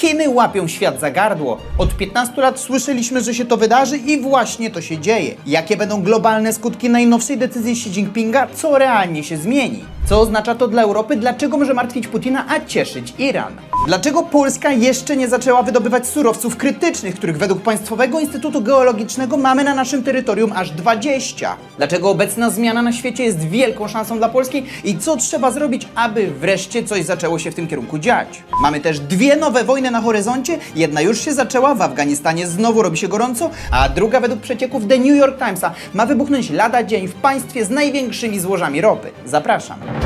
Chiny łapią świat za gardło. Od 15 lat słyszeliśmy, że się to wydarzy i właśnie to się dzieje. Jakie będą globalne skutki najnowszej decyzji Xi Jinpinga, co realnie się zmieni? Co oznacza to dla Europy? Dlaczego może martwić Putina, a cieszyć Iran? Dlaczego Polska jeszcze nie zaczęła wydobywać surowców krytycznych, których według Państwowego Instytutu Geologicznego mamy na naszym terytorium aż 20? Dlaczego obecna zmiana na świecie jest wielką szansą dla Polski i co trzeba zrobić, aby wreszcie coś zaczęło się w tym kierunku dziać? Mamy też dwie nowe wojny na horyzoncie. Jedna już się zaczęła, w Afganistanie znowu robi się gorąco, a druga według przecieków The New York Timesa ma wybuchnąć lada dzień w państwie z największymi złożami ropy. Zapraszam.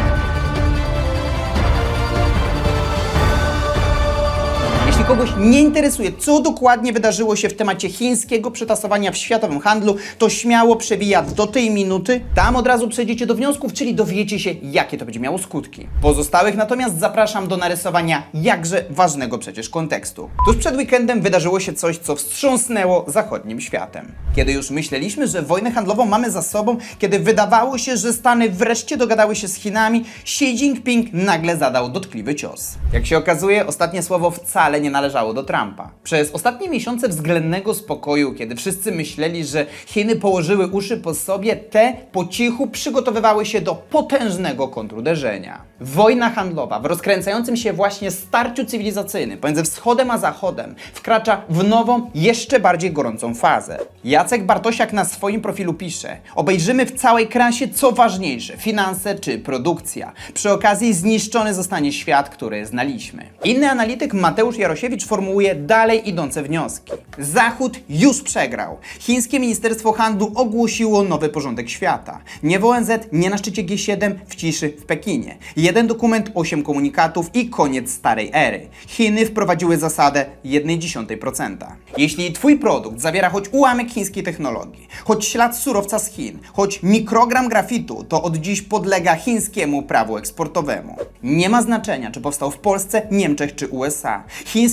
Jeśli kogoś nie interesuje, co dokładnie wydarzyło się w temacie chińskiego przetasowania w światowym handlu, to śmiało przewija do tej minuty. Tam od razu przejdziecie do wniosków, czyli dowiecie się, jakie to będzie miało skutki. Pozostałych natomiast zapraszam do narysowania jakże ważnego przecież kontekstu. Tuż przed weekendem wydarzyło się coś, co wstrząsnęło zachodnim światem. Kiedy już myśleliśmy, że wojnę handlową mamy za sobą, kiedy wydawało się, że Stany wreszcie dogadały się z Chinami, Xi Jinping nagle zadał dotkliwy cios. Jak się okazuje, ostatnie słowo wcale nie należało do Trumpa. Przez ostatnie miesiące względnego spokoju, kiedy wszyscy myśleli, że Chiny położyły uszy po sobie, te po cichu przygotowywały się do potężnego kontruderzenia. Wojna handlowa w rozkręcającym się właśnie starciu cywilizacyjnym pomiędzy wschodem a zachodem wkracza w nową, jeszcze bardziej gorącą fazę. Jacek Bartosiak na swoim profilu pisze: Obejrzymy w całej krasie, co ważniejsze, finanse czy produkcja. Przy okazji zniszczony zostanie świat, który znaliśmy. Inny analityk Mateusz Jarosiewicz formułuje dalej idące wnioski. Zachód już przegrał. Chińskie Ministerstwo Handlu ogłosiło nowy porządek świata. Nie w ONZ, nie na szczycie G7, w ciszy w Pekinie. Jeden dokument, osiem komunikatów i koniec starej ery. Chiny wprowadziły zasadę 1,1%. Jeśli twój produkt zawiera choć ułamek chińskiej technologii, choć ślad surowca z Chin, choć mikrogram grafitu, to od dziś podlega chińskiemu prawu eksportowemu. Nie ma znaczenia, czy powstał w Polsce, Niemczech czy USA.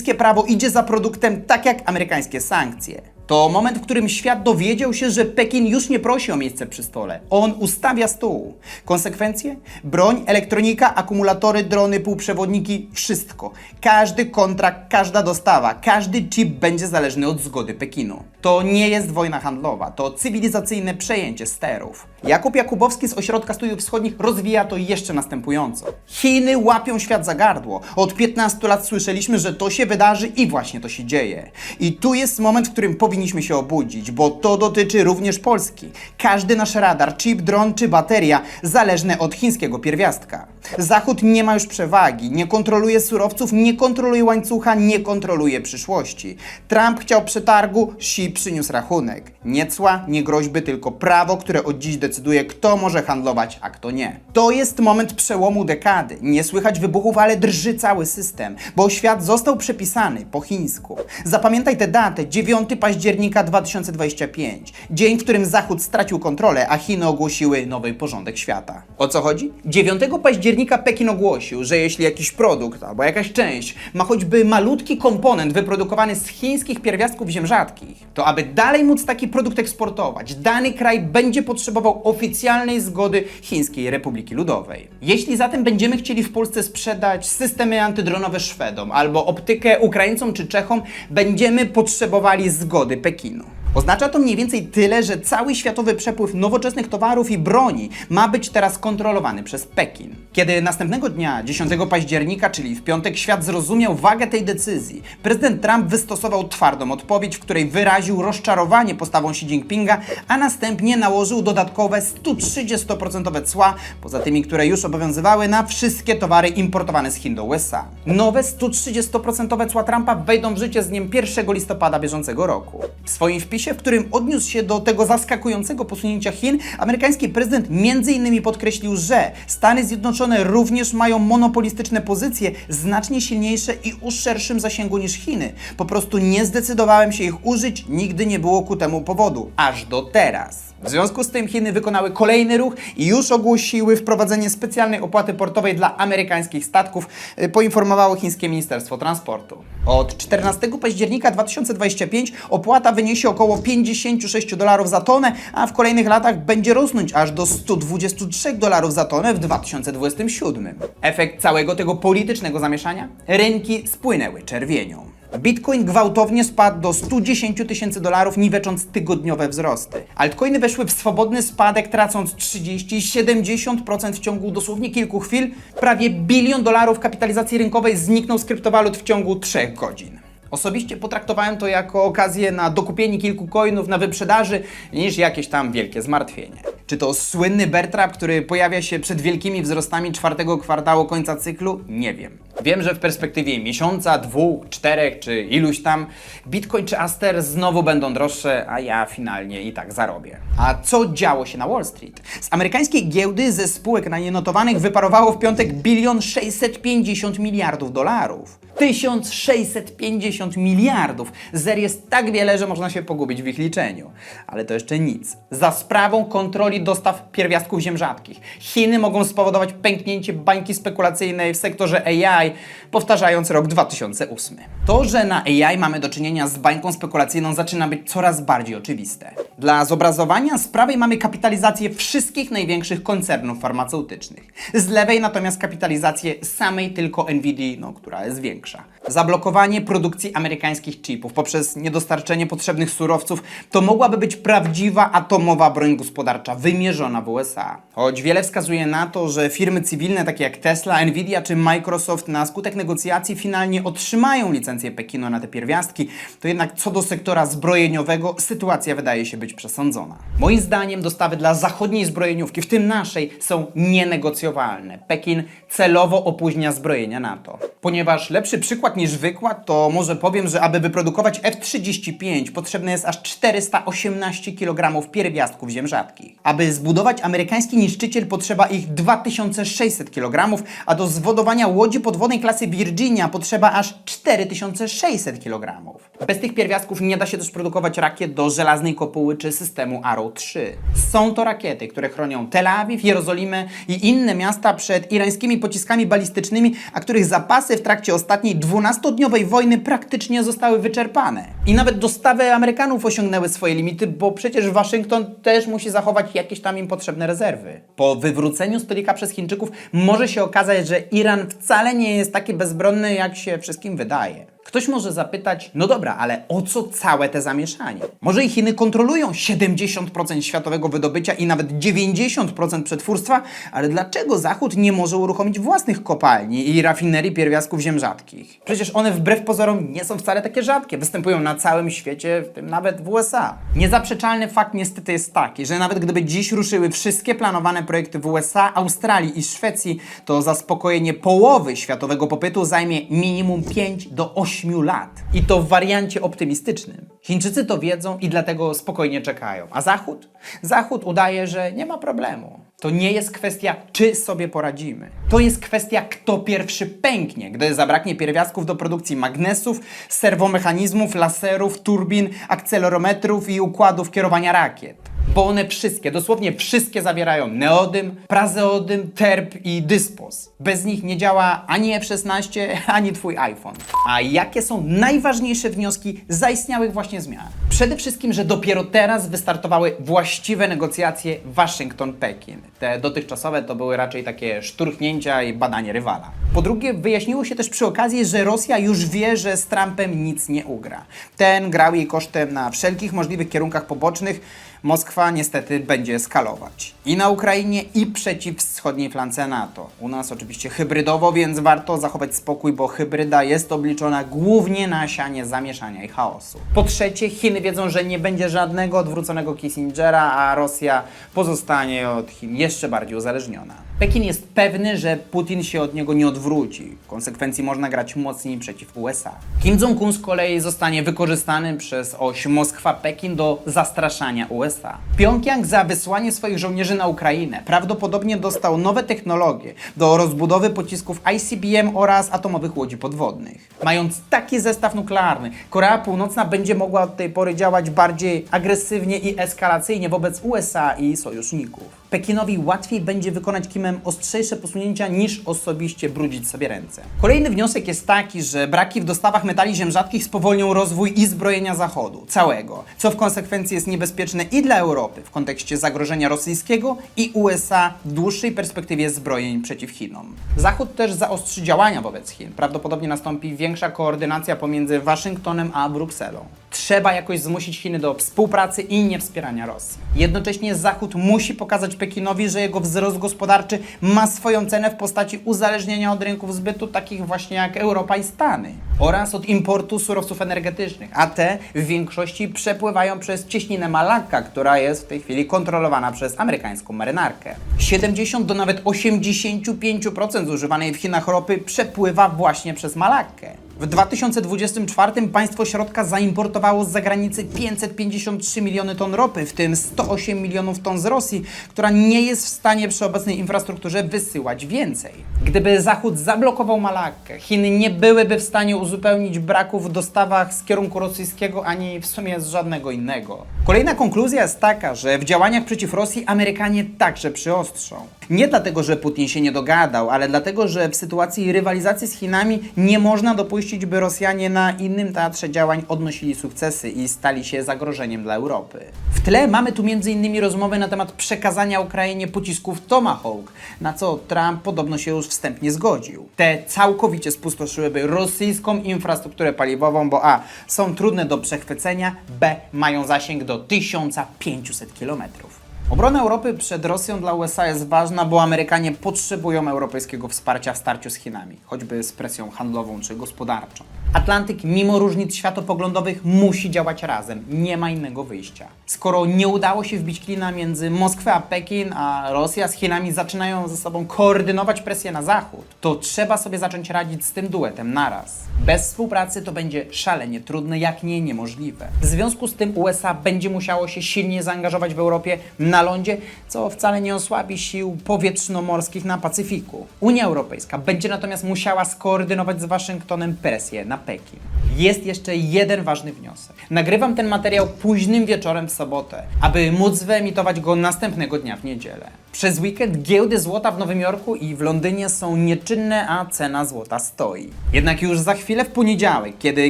Chińskie prawo idzie za produktem tak jak amerykańskie sankcje. To moment, w którym świat dowiedział się, że Pekin już nie prosi o miejsce przy stole. On ustawia stół. Konsekwencje? Broń, elektronika, akumulatory, drony, półprzewodniki, wszystko. Każdy kontrakt, każda dostawa, każdy chip będzie zależny od zgody Pekinu. To nie jest wojna handlowa, to cywilizacyjne przejęcie sterów. Jakub Jakubowski z Ośrodka Studiów Wschodnich rozwija to jeszcze następująco. Chiny łapią świat za gardło. Od 15 lat słyszeliśmy, że to się wydarzy i właśnie to się dzieje. I tu jest moment, w którym powinniśmy się obudzić, bo to dotyczy również Polski. Każdy nasz radar, chip, dron czy bateria zależne od chińskiego pierwiastka. Zachód nie ma już przewagi, nie kontroluje surowców, nie kontroluje łańcucha, nie kontroluje przyszłości. Trump chciał przetargu, Xi przyniósł rachunek. Nie cła, nie groźby, tylko prawo, które od dziś decyduje, kto może handlować, a kto nie. To jest moment przełomu dekady. Nie słychać wybuchów, ale drży cały system, bo świat został przepisany po chińsku. Zapamiętaj tę datę, 9 października 2025. Dzień, w którym Zachód stracił kontrolę, a Chiny ogłosiły nowy porządek świata. O co chodzi? 9 października Pekin ogłosił, że jeśli jakiś produkt albo jakaś część ma choćby malutki komponent wyprodukowany z chińskich pierwiastków ziem rzadkich, to aby dalej móc taki produkt eksportować, dany kraj będzie potrzebował oficjalnej zgody Chińskiej Republiki Ludowej. Jeśli zatem będziemy chcieli w Polsce sprzedać systemy antydronowe Szwedom albo optykę Ukraińcom czy Czechom, będziemy potrzebowali zgody Pekinu. Oznacza to mniej więcej tyle, że cały światowy przepływ nowoczesnych towarów i broni ma być teraz kontrolowany przez Pekin. Kiedy następnego dnia, 10 października, czyli w piątek, świat zrozumiał wagę tej decyzji, prezydent Trump wystosował twardą odpowiedź, w której wyraził rozczarowanie postawą Xi Jinpinga, a następnie nałożył dodatkowe 130% cła, poza tymi, które już obowiązywały na wszystkie towary importowane z Chin do USA. Nowe 130% cła Trumpa wejdą w życie z dniem 1 listopada bieżącego roku. W swoim wpisie, w którym odniósł się do tego zaskakującego posunięcia Chin, amerykański prezydent m.in. podkreślił, że Stany Zjednoczone również mają monopolistyczne pozycje, znacznie silniejsze i o szerszym zasięgu niż Chiny. Po prostu nie zdecydowałem się ich użyć, nigdy nie było ku temu powodu. Aż do teraz. W związku z tym Chiny wykonały kolejny ruch i już ogłosiły wprowadzenie specjalnej opłaty portowej dla amerykańskich statków, y, poinformowało chińskie Ministerstwo Transportu. Od 14 października 2025 opłata wyniesie około 56 dolarów za tonę, a w kolejnych latach będzie rosnąć aż do 123 dolarów za tonę w 2027. Efekt całego tego politycznego zamieszania? Rynki spłynęły czerwienią. Bitcoin gwałtownie spadł do 110 tysięcy dolarów, niwecząc tygodniowe wzrosty. Altcoiny weszły w swobodny spadek, tracąc 30-70% w ciągu dosłownie kilku chwil. Prawie bilion dolarów kapitalizacji rynkowej zniknął z kryptowalut w ciągu 3 godzin. Osobiście potraktowałem to jako okazję na dokupienie kilku coinów na wyprzedaży niż jakieś tam wielkie zmartwienie. Czy to słynny bear trap, który pojawia się przed wielkimi wzrostami czwartego kwartału końca cyklu? Nie wiem. Wiem, że w perspektywie miesiąca, dwóch, czterech czy iluś tam Bitcoin czy Aster znowu będą droższe, a ja finalnie i tak zarobię. A co działo się na Wall Street? Z amerykańskiej giełdy ze spółek na nienotowanych wyparowało w piątek bilion 650 miliardów dolarów. 1650 miliardów. Zer jest tak wiele, że można się pogubić w ich liczeniu. Ale to jeszcze nic. Za sprawą kontroli dostaw pierwiastków ziem rzadkich. Chiny mogą spowodować pęknięcie bańki spekulacyjnej w sektorze AI, powtarzając rok 2008. To, że na AI mamy do czynienia z bańką spekulacyjną zaczyna być coraz bardziej oczywiste. Dla zobrazowania z prawej mamy kapitalizację wszystkich największych koncernów farmaceutycznych. Z lewej natomiast kapitalizację samej tylko Nvidia, no, która jest większa. Zablokowanie produkcji amerykańskich chipów poprzez niedostarczenie potrzebnych surowców to mogłaby być prawdziwa atomowa broń gospodarcza wymierzona w USA. Choć wiele wskazuje na to, że firmy cywilne takie jak Tesla, Nvidia czy Microsoft na skutek negocjacji finalnie otrzymają licencję Pekinu na te pierwiastki, to jednak co do sektora zbrojeniowego sytuacja wydaje się być przesądzona. Moim zdaniem dostawy dla zachodniej zbrojeniówki, w tym naszej, są nienegocjowalne. Pekin celowo opóźnia zbrojenia NATO. Ponieważ lepszy przykład niż wykład, to może powiem, że aby wyprodukować F-35 potrzebne jest aż 418 kg pierwiastków ziem rzadkich. Aby zbudować amerykański niszczyciel potrzeba ich 2600 kg, a do zwodowania łodzi podwodnej klasy Virginia potrzeba aż 4600 kg. Bez tych pierwiastków nie da się też produkować rakiet do żelaznej kopuły czy systemu Arrow 3. Są to rakiety, które chronią Tel Awiw, Jerozolimę i inne miasta przed irańskimi pociskami balistycznymi, a których zapasy w trakcie ostatniej 12-dniowej wojny praktycznie zostały wyczerpane. I nawet dostawy Amerykanów osiągnęły swoje limity, bo przecież Waszyngton też musi zachować jakieś tam im potrzebne rezerwy. Po wywróceniu stolika przez Chińczyków może się okazać, że Iran wcale nie jest taki bezbronny, jak się wszystkim wydaje. Ktoś może zapytać, no dobra, ale o co całe te zamieszanie? Może i Chiny kontrolują 70% światowego wydobycia i nawet 90% przetwórstwa, ale dlaczego Zachód nie może uruchomić własnych kopalni i rafinerii pierwiastków ziem rzadkich? Przecież one wbrew pozorom nie są wcale takie rzadkie, występują na całym świecie, w tym nawet w USA. Niezaprzeczalny fakt niestety jest taki, że nawet gdyby dziś ruszyły wszystkie planowane projekty w USA, Australii i Szwecji, to zaspokojenie połowy światowego popytu zajmie minimum 5 do 8 lat. I to w wariancie optymistycznym. Chińczycy to wiedzą i dlatego spokojnie czekają. A Zachód? Zachód udaje, że nie ma problemu. To nie jest kwestia, czy sobie poradzimy. To jest kwestia, kto pierwszy pęknie, gdy zabraknie pierwiastków do produkcji magnesów, serwomechanizmów, laserów, turbin, akcelerometrów i układów kierowania rakiet. Bo one wszystkie, dosłownie wszystkie zawierają neodym, prazeodym, terp i dyspos. Bez nich nie działa ani F16, ani Twój iPhone. A jakie są najważniejsze wnioski zaistniałych właśnie zmian? Przede wszystkim, że dopiero teraz wystartowały właściwe negocjacje Waszyngton-Pekin. Te dotychczasowe to były raczej takie szturchnięcia i badanie rywala. Po drugie, wyjaśniło się też przy okazji, że Rosja już wie, że z Trumpem nic nie ugra. Ten grał jej kosztem na wszelkich możliwych kierunkach pobocznych, Moskwa niestety będzie skalować. I na Ukrainie, i przeciw wschodniej flance NATO. U nas oczywiście hybrydowo, więc warto zachować spokój, bo hybryda jest obliczona głównie na sianie zamieszania i chaosu. Po trzecie, Chiny wiedzą, że nie będzie żadnego odwróconego Kissingera, a Rosja pozostanie od Chin jeszcze bardziej uzależniona. Pekin jest pewny, że Putin się od niego nie odwróci. W konsekwencji można grać mocniej przeciw USA. Kim Jong-un z kolei zostanie wykorzystany przez oś Moskwa-Pekin do zastraszania USA. Pjongjang za wysłanie swoich żołnierzy na Ukrainę prawdopodobnie dostał nowe technologie do rozbudowy pocisków ICBM oraz atomowych łodzi podwodnych. Mając taki zestaw nuklearny, Korea Północna będzie mogła od tej pory działać bardziej agresywnie i eskalacyjnie wobec USA i sojuszników. Pekinowi łatwiej będzie wykonać Kimem ostrzejsze posunięcia niż osobiście brudzić sobie ręce. Kolejny wniosek jest taki, że braki w dostawach metali ziem rzadkich spowolnią rozwój i zbrojenia Zachodu, całego, co w konsekwencji jest niebezpieczne i dla Europy w kontekście zagrożenia rosyjskiego i USA w dłuższej perspektywie zbrojeń przeciw Chinom. Zachód też zaostrzy działania wobec Chin. Prawdopodobnie nastąpi większa koordynacja pomiędzy Waszyngtonem a Brukselą. Trzeba jakoś zmusić Chiny do współpracy i niewspierania Rosji. Jednocześnie Zachód musi pokazać Pekinowi, że jego wzrost gospodarczy ma swoją cenę w postaci uzależnienia od rynków zbytu takich właśnie jak Europa i Stany oraz od importu surowców energetycznych, a te w większości przepływają przez cieśninę Malakka, która jest w tej chwili kontrolowana przez amerykańską marynarkę. 70 do nawet 85% zużywanej w Chinach ropy przepływa właśnie przez Malakkę. W 2024 państwo środka zaimportowało z zagranicy 553 miliony ton ropy, w tym 108 milionów ton z Rosji, która nie jest w stanie przy obecnej infrastrukturze wysyłać więcej. Gdyby Zachód zablokował Malakkę, Chiny nie byłyby w stanie uzupełnić braków w dostawach z kierunku rosyjskiego ani w sumie z żadnego innego. Kolejna konkluzja jest taka, że w działaniach przeciw Rosji Amerykanie także przyostrzą. Nie dlatego, że Putin się nie dogadał, ale dlatego, że w sytuacji rywalizacji z Chinami nie można dopuścić, by Rosjanie na innym teatrze działań odnosili sukcesy i stali się zagrożeniem dla Europy. W tle mamy tu m.in. rozmowy na temat przekazania Ukrainie pocisków Tomahawk, na co Trump podobno się już wstępnie zgodził. Te całkowicie spustoszyłyby rosyjską infrastrukturę paliwową, bo a. są trudne do przechwycenia, b. mają zasięg do 1500 kilometrów. Obrona Europy przed Rosją dla USA jest ważna, bo Amerykanie potrzebują europejskiego wsparcia w starciu z Chinami, choćby z presją handlową czy gospodarczą. Atlantyk, mimo różnic światopoglądowych, musi działać razem. Nie ma innego wyjścia. Skoro nie udało się wbić klina między Moskwę a Pekin, a Rosja z Chinami zaczynają ze sobą koordynować presję na zachód, to trzeba sobie zacząć radzić z tym duetem naraz. Bez współpracy to będzie szalenie trudne, jak nie niemożliwe. W związku z tym USA będzie musiało się silnie zaangażować w Europie na lądzie, co wcale nie osłabi sił powietrzno-morskich na Pacyfiku. Unia Europejska będzie natomiast musiała skoordynować z Waszyngtonem presję na Pekin. Jest jeszcze jeden ważny wniosek. Nagrywam ten materiał późnym wieczorem w sobotę, aby móc wyemitować go następnego dnia w niedzielę. Przez weekend giełdy złota w Nowym Jorku i w Londynie są nieczynne, a cena złota stoi. Jednak już za chwilę w poniedziałek, kiedy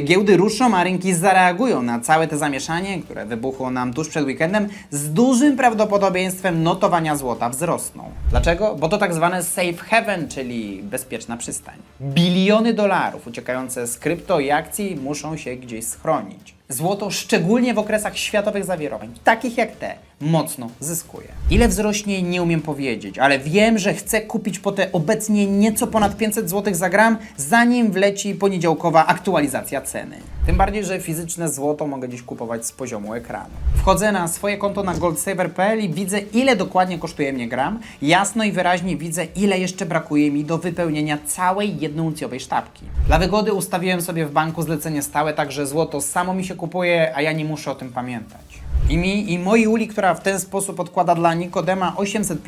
giełdy ruszą, a rynki zareagują na całe te zamieszanie, które wybuchło nam tuż przed weekendem, z dużym prawdopodobieństwem notowania złota wzrosną. Dlaczego? Bo to tak zwane safe haven, czyli bezpieczna przystań. Biliony dolarów uciekające z krypto i akcji muszą się gdzieś schronić. Złoto, szczególnie w okresach światowych zawirowań, takich jak te, mocno zyskuje. Ile wzrośnie, nie umiem powiedzieć, ale wiem, że chcę kupić po te obecnie nieco ponad 500 zł za gram, zanim wleci poniedziałkowa aktualizacja ceny. Tym bardziej, że fizyczne złoto mogę dziś kupować z poziomu ekranu. Wchodzę na swoje konto na goldsaver.pl i widzę, ile dokładnie kosztuje mnie gram. Jasno i wyraźnie widzę, ile jeszcze brakuje mi do wypełnienia całej jednouncjowej sztabki. Dla wygody ustawiłem sobie w banku zlecenie stałe, tak że złoto samo mi się kupuje, a ja nie muszę o tym pamiętać. I mi, i mojej Uli, która w ten sposób odkłada dla Nikodema 800,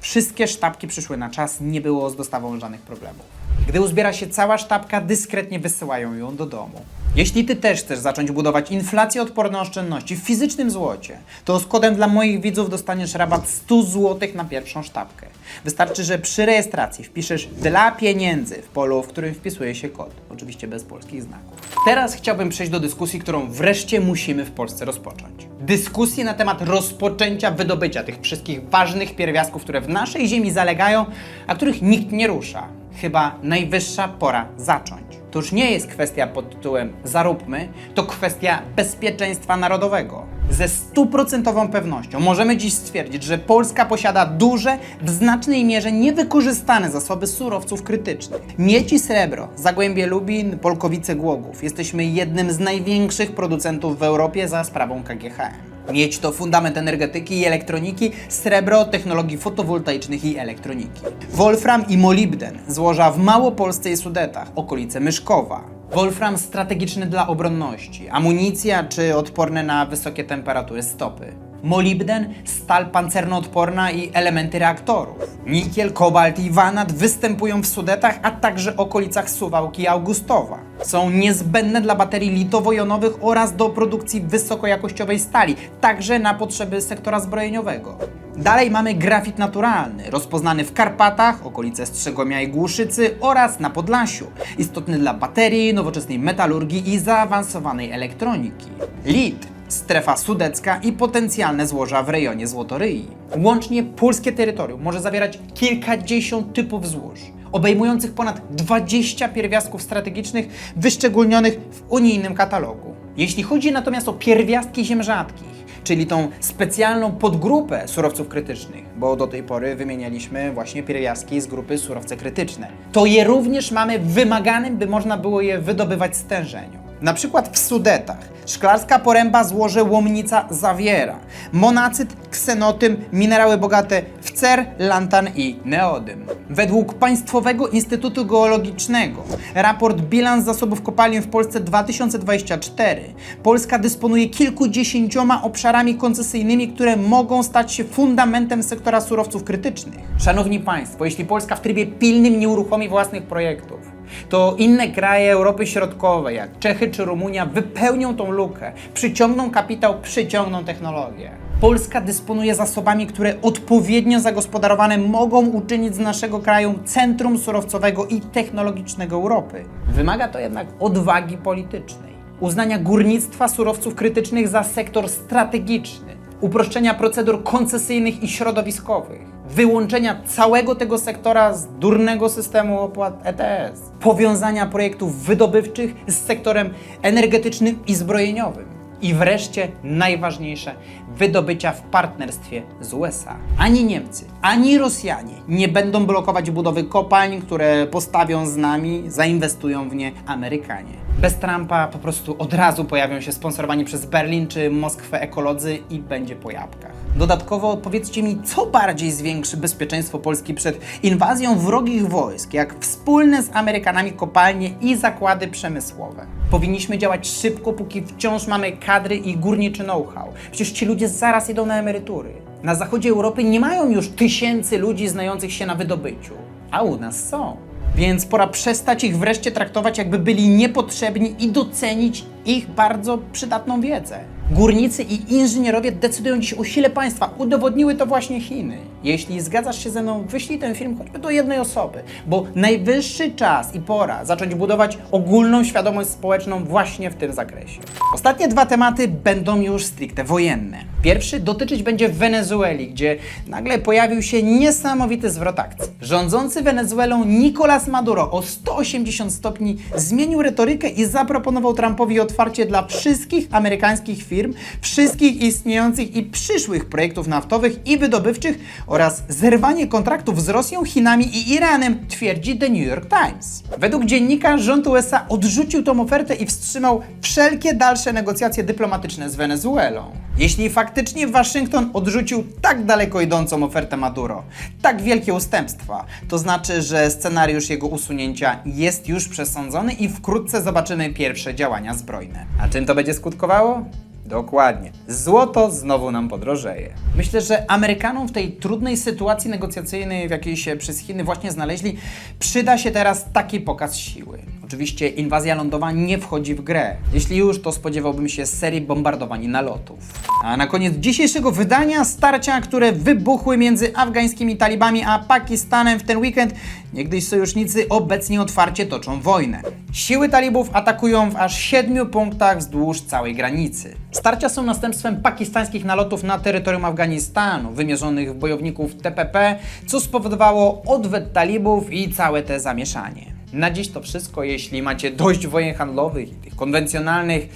wszystkie sztabki przyszły na czas, nie było z dostawą żadnych problemów. Gdy uzbiera się cała sztabka, dyskretnie wysyłają ją do domu. Jeśli Ty też chcesz zacząć budować inflację odporne oszczędności w fizycznym złocie, to z kodem dla moich widzów dostaniesz rabat 100 zł na pierwszą sztabkę. Wystarczy, że przy rejestracji wpiszesz dla pieniędzy w polu, w którym wpisuje się kod. Oczywiście bez polskich znaków. Teraz chciałbym przejść do dyskusji, którą wreszcie musimy w Polsce rozpocząć. Dyskusję na temat rozpoczęcia wydobycia tych wszystkich ważnych pierwiastków, które w naszej ziemi zalegają, a których nikt nie rusza. Chyba najwyższa pora zacząć. To już nie jest kwestia pod tytułem zaróbmy, to kwestia bezpieczeństwa narodowego. Ze stuprocentową pewnością możemy dziś stwierdzić, że Polska posiada duże, w znacznej mierze niewykorzystane zasoby surowców krytycznych. Miedź i srebro, Zagłębie Lubin, Polkowice Głogów. Jesteśmy jednym z największych producentów w Europie za sprawą KGHM. Miedź to fundament energetyki i elektroniki, srebro technologii fotowoltaicznych i elektroniki. Wolfram i molibden, złoża w Małopolsce i Sudetach, okolice Myszkowa. Wolfram strategiczny dla obronności, amunicja czy odporne na wysokie temperatury stopy. Molibden, stal pancernoodporna i elementy reaktorów. Nikiel, kobalt i wanat występują w Sudetach, a także okolicach Suwałki i Augustowa. Są niezbędne dla baterii litowo-jonowych oraz do produkcji wysokojakościowej stali, także na potrzeby sektora zbrojeniowego. Dalej mamy grafit naturalny, rozpoznany w Karpatach, okolice Strzegomia i Głuszycy oraz na Podlasiu. Istotny dla baterii, nowoczesnej metalurgii i zaawansowanej elektroniki. Lit, strefa sudecka i potencjalne złoża w rejonie Złotoryi. Łącznie polskie terytorium może zawierać kilkadziesiąt typów złóż, obejmujących ponad 20 pierwiastków strategicznych wyszczególnionych w unijnym katalogu. Jeśli chodzi natomiast o pierwiastki ziem rzadkich, czyli tą specjalną podgrupę surowców krytycznych, bo do tej pory wymienialiśmy właśnie pierwiastki z grupy surowce krytyczne. To je również mamy wymaganym, by można było je wydobywać stężeniu. Na przykład w Sudetach szklarska poręba złoże łomnica zawiera monacyt, ksenotym, minerały bogate w cer, lantan i neodym. Według Państwowego Instytutu Geologicznego raport Bilans zasobów kopalin w Polsce 2024 Polska dysponuje kilkudziesięcioma obszarami koncesyjnymi, które mogą stać się fundamentem sektora surowców krytycznych. Szanowni Państwo, jeśli Polska w trybie pilnym nie uruchomi własnych projektów, to inne kraje Europy Środkowej, jak Czechy czy Rumunia, wypełnią tą lukę, przyciągną kapitał, przyciągną technologię. Polska dysponuje zasobami, które odpowiednio zagospodarowane mogą uczynić z naszego kraju centrum surowcowego i technologicznego Europy. Wymaga to jednak odwagi politycznej, uznania górnictwa surowców krytycznych za sektor strategiczny, uproszczenia procedur koncesyjnych i środowiskowych, wyłączenia całego tego sektora z durnego systemu opłat ETS, powiązania projektów wydobywczych z sektorem energetycznym i zbrojeniowym. I wreszcie najważniejsze, wydobycia w partnerstwie z USA. Ani Niemcy, ani Rosjanie nie będą blokować budowy kopalń, które postawią z nami, zainwestują w nie Amerykanie. Bez Trumpa po prostu od razu pojawią się sponsorowani przez Berlin czy Moskwę ekolodzy i będzie po jabłkach. Dodatkowo powiedzcie mi, co bardziej zwiększy bezpieczeństwo Polski przed inwazją wrogich wojsk, jak wspólne z Amerykanami kopalnie i zakłady przemysłowe. Powinniśmy działać szybko, póki wciąż mamy kadry i górniczy know-how. Przecież ci ludzie zaraz idą na emerytury. Na zachodzie Europy nie mają już tysięcy ludzi znających się na wydobyciu, a u nas są. Więc pora przestać ich wreszcie traktować, jakby byli niepotrzebni i docenić ich bardzo przydatną wiedzę. Górnicy i inżynierowie decydują dziś o sile państwa. Udowodniły to właśnie Chiny. Jeśli zgadzasz się ze mną, wyślij ten film choćby do jednej osoby, bo najwyższy czas i pora zacząć budować ogólną świadomość społeczną właśnie w tym zakresie. Ostatnie dwa tematy będą już stricte wojenne. Pierwszy dotyczyć będzie Wenezueli, gdzie nagle pojawił się niesamowity zwrot akcji. Rządzący Wenezuelą Nicolas Maduro o 180 stopni zmienił retorykę i zaproponował Trumpowi otwarcie dla wszystkich amerykańskich firm, wszystkich istniejących i przyszłych projektów naftowych i wydobywczych oraz zerwanie kontraktów z Rosją, Chinami i Iranem, twierdzi The New York Times. Według dziennika rząd USA odrzucił tą ofertę i wstrzymał wszelkie dalsze negocjacje dyplomatyczne z Wenezuelą. Jeśli faktycznie Waszyngton odrzucił tak daleko idącą ofertę Maduro, tak wielkie ustępstwa, to znaczy, że scenariusz jego usunięcia jest już przesądzony i wkrótce zobaczymy pierwsze działania zbrojne. A czym to będzie skutkowało? Dokładnie. Złoto znowu nam podrożeje. Myślę, że Amerykanom w tej trudnej sytuacji negocjacyjnej, w jakiej się przez Chiny właśnie znaleźli, przyda się teraz taki pokaz siły. Oczywiście inwazja lądowa nie wchodzi w grę. Jeśli już, to spodziewałbym się serii bombardowań nalotów. A na koniec dzisiejszego wydania starcia, które wybuchły między afgańskimi talibami a Pakistanem w ten weekend, niegdyś sojusznicy obecnie otwarcie toczą wojnę. Siły talibów atakują w aż siedmiu punktach wzdłuż całej granicy. Starcia są następstwem pakistańskich nalotów na terytorium Afganistanu, wymierzonych w bojowników TPP, co spowodowało odwet talibów i całe te zamieszanie. Na dziś to wszystko. Jeśli macie dość wojen handlowych i tych konwencjonalnych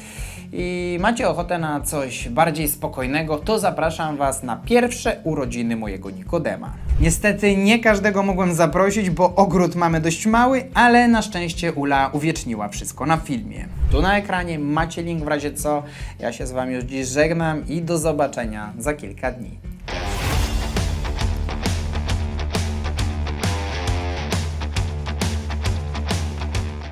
i macie ochotę na coś bardziej spokojnego, to zapraszam Was na pierwsze urodziny mojego Nikodema. Niestety nie każdego mogłem zaprosić, bo ogród mamy dość mały, ale na szczęście Ula uwieczniła wszystko na filmie. Tu na ekranie macie link w razie co. Ja się z Wami już dziś żegnam i do zobaczenia za kilka dni.